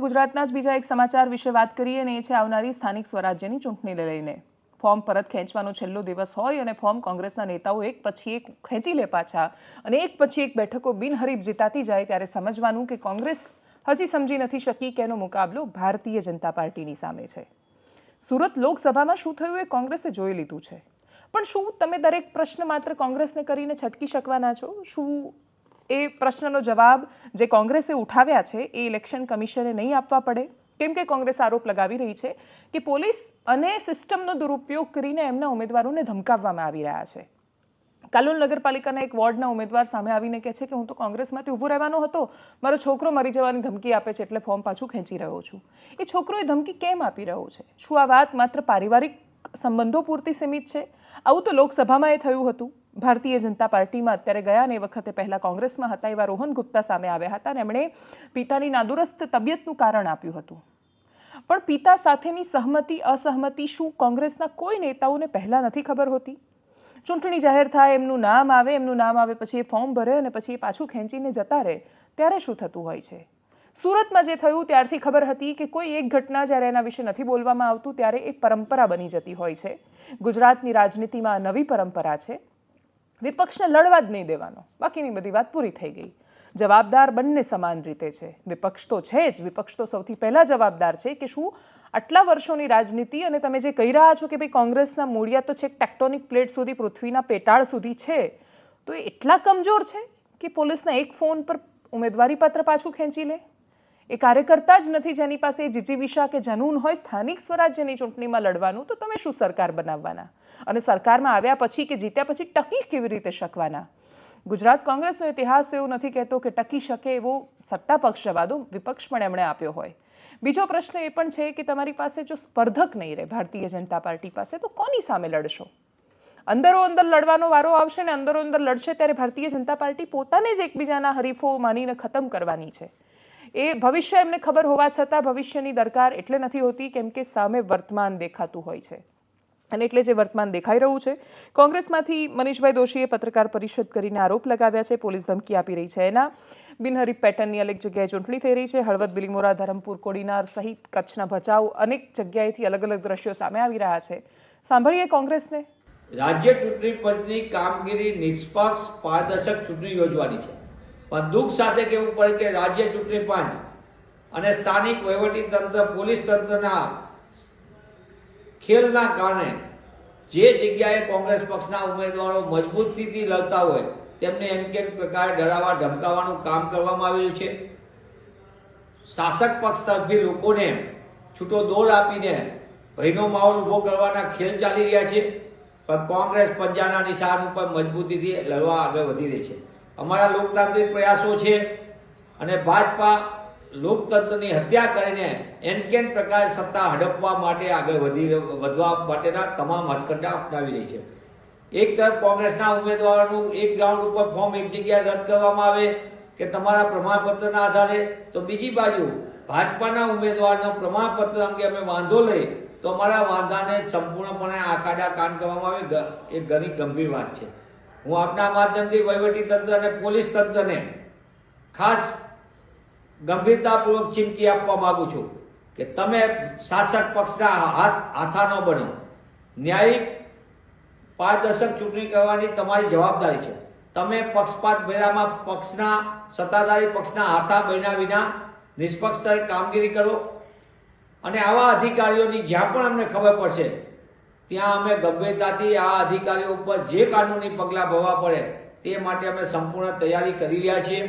ગુજરાતના જ બીજા એક સમાચાર વિશે વાત કરીએ અને એ છે આવનારી સ્થાનિક સ્વરાજ્યની ચૂંટણીને લઈને. ફોર્મ પરત ખેંચવાનો છેલ્લો દિવસ હોય અને ફોર્મ કોંગ્રેસના નેતાઓ એક પછી એક ખેંચી લે પાછા અને એક પછી એક બેઠકો બિનહરીફ જીતાતી જાય ત્યારે સમજવાનું કે કોંગ્રેસ હજી સમજી નથી શકી કે એનો મુકાબલો ભારતીય જનતા પાર્ટીની સામે છે. સુરત લોકસભામાં શું થયું એ કોંગ્રેસે જોઈ લીધું છે. પણ શું તમે દરેક પ્રશ્ન માત્ર કોંગ્રેસને કરીને છટકી શકવાના છો? શું એ પ્રશ્નનો જવાબ જે કોંગ્રેસે ઉઠાવ્યા છે એ ઇલેક્શન કમિશને નહીં આપવા પડે. કેમ કે કોંગ્રેસ આરોપ લગાવી રહી છે કે પોલીસ અને સિસ્ટમનો દુરુપયોગ કરીને એમના ઉમેદવારોને ધમકાવવામાં આવી રહ્યા છે. કાલોલ નગરપાલિકાના એક વોર્ડના ઉમેદવાર સામે આવીને કહે છે કે હું તો કોંગ્રેસમાંથી ઊભો રહેવાનો હતો. મારો છોકરો મરી જવાની ધમકી આપે છે એટલે ફોર્મ પાછું ખેંચી રહ્યો છું. એ છોકરો એ ધમકી કેમ આપી રહ્યો છે? શું આ વાત માત્ર પારિવારિક સંબંધો પૂરતી સીમિત છે? આવું તો લોકસભામાં એ થયું હતું. ભારતીય જનતા પાર્ટીમાં અત્યારે ગયા ને એ વખતે પહેલાં કોંગ્રેસમાં હતા એવા રોહન ગુપ્તા સામે આવ્યા હતા અને એમણે પિતાની નાદુરસ્ત તબિયતનું કારણ આપ્યું હતું. પણ પિતા સાથેની સહમતિ, અસહમતિ શું કોંગ્રેસના કોઈ નેતાઓને પહેલાં નથી ખબર હોતી? ચૂંટણી જાહેર થાય, એમનું નામ આવે, એમનું નામ આવે, પછી એ ફોર્મ ભરે અને પછી એ પાછું ખેંચીને જતા રહે, ત્યારે શું થતું હોય છે? સુરતમાં જે થયું ત્યારથી ખબર હતી કે કોઈ એક ઘટના જ્યારે એના વિશે નથી બોલવામાં આવતું, ત્યારે એ પરંપરા બની જતી હોય છે. ગુજરાતની રાજનીતિમાં નવી પરંપરા છે. વિપક્ષને લડવા જ નહીં દેવાનો. બાકીની બધી વાત પૂરી થઈ ગઈ. જવાબદાર બંને સમાન રીતે છે. વિપક્ષ તો છે જ. વિપક્ષ તો સૌથી પહેલાં જવાબદાર છે કે શું આટલા વર્ષોની રાજનીતિ અને તમે જે કહી રહ્યા છો કે ભાઈ કોંગ્રેસના મૂળિયા તો છેક ટેક્ટોનિક પ્લેટ સુધી, પૃથ્વીના પેટાળ સુધી છે, તો એ એટલા કમજોર છે કે પોલીસના એક ફોન પર ઉમેદવારી પત્ર પાછું ખેંચી લે? એ કાર્યકર્તા જ નથી જેની પાસે જીજીવિષા કે જનૂન હોય સ્થાનિક સ્વરાજ્યની ચૂંટણીમાં લડવાનું, તો તમે શું સરકાર બનાવવાના? અને સરકારમાં આવ્યા પછી કે જીત્યા પછી ટકી કેવી રીતે શકવાના? ગુજરાત કોંગ્રેસનો ઇતિહાસ તો એવું નથી કહેતો કે ટકી શકે એવો સત્તા પક્ષ જવા દો વિપક્ષ પણ એમણે આપ્યો હોય. બીજો પ્રશ્ન એ પણ છે કે તમારી પાસે જો સ્પર્ધક નહીં રહે ભારતીય જનતા પાર્ટી પાસે, તો કોની સામે લડશો? અંદરો અંદર લડવાનો વારો આવશે ને અંદરો અંદર લડશે ત્યારે ભારતીય જનતા પાર્ટી પોતાને જ એકબીજાના હરીફો માનીને ખતમ કરવાની છે. એ ભવિષ્ય એમને ખબર હોવા છતાં ભવિષ્યની દરકાર એટલે નથી હોતી કેમ કે સામે વર્તમાન દેખાતું હોય છે. અને એટલે જે વર્તમાન દેખાઈ રહ્યું છે, કોંગ્રેસમાંથી મનીષભાઈ દોશીએ પત્રકાર પરિષદ કરીને આરોપ લગાવ્યા છે, પોલીસ ધમકી આપી રહી છે એના. બિનહરીફ પેટર્નની અનેક જગ્યાએ ચૂંટણી થઈ રહી છે, હળવદ, બિલીમોરા, ધરમપુર, કોડીનાર સહિત કચ્છના ભચાઉ અનેક જગ્યાએથી અલગ અલગ દ્રશ્યો સામે આવી રહ્યા છે. સાંભળીએ કોંગ્રેસને. રાજ્ય ચૂંટણી પંચની કામગીરી નિષ્પક્ષ, પારદર્શક ચૂંટણી યોજવાની છે. પણ દુઃખ સાથે કહેવું પડે કે રાજ્ય ચૂંટણી પંચ અને સ્થાનિક વહીવટી તંત્ર, પોલીસ તંત્રના ખેલના કારણે જે જગ્યાએ કોંગ્રેસ પક્ષના ઉમેદવારો મજબૂતીથી લડતા હોય, તેમને એમ કે પ્રકારે ડરાવવા ધમકાવવાનું કામ કરવામાં આવેલું છે. શાસક પક્ષ તરફી લોકોને છૂટો દોર આપીને ભયનો માહોલ ઊભો કરવાના ખેલ ચાલી રહ્યા છે, પણ કોંગ્રેસ પંજાના નિશાન ઉપર મજબૂતીથી લડવા આગળ વધી રહી છે. અમારા લોકતાંત્રિક પ્રયાસો છે અને ભાજપા લોકતંત્રની હત્યા કરીને એનકેન પ્રકાર સત્તા હડપવા માટે આગળ વધી વધવા માટેના તમામ હથકંડા અપનાવી રહી છે. એક તરફ કોંગ્રેસના ઉમેદવારોનું એક ગ્રાઉન્ડ ઉપર ફોર્મ એક જગ્યાએ રદ કરવામાં આવે કે તમારા પ્રમાણપત્રના આધારે, તો બીજી બાજુ ભાજપાના ઉમેદવારનો પ્રમાણપત્ર અંગે અમે વાંધો લઈ, તો અમારા વાંધાને સંપૂર્ણપણે આખાડા કાન કરવામાં આવે એ ઘણી ગંભીર વાત છે. હું આપના માધ્યમથી વહીવટી તંત્ર અને પોલીસ તંત્રને ખાસ ગંભીરતાપૂર્વક ચીમકી આપવા માંગુ છું કે તમે શાસક પક્ષના હાથ હાથા ન બનો. ન્યાયિક પારદર્શક ચૂંટણી કરવાની તમારી જવાબદારી છે. તમે પક્ષપાત ભર્યામાં પક્ષના, સત્તાધારી પક્ષના હાથા બન્યા વિના નિષ્પક્ષ કામગીરી કરો. અને આવા અધિકારીઓની જ્યાં પણ અમને ખબર પડશે ત્યાં અમે ગંભીરતાથી આ અધિકારીઓ ઉપર જે કાનૂની પગલાં ભરવા પડે તે માટે અમે સંપૂર્ણ તૈયારી કરી રહ્યા છીએ.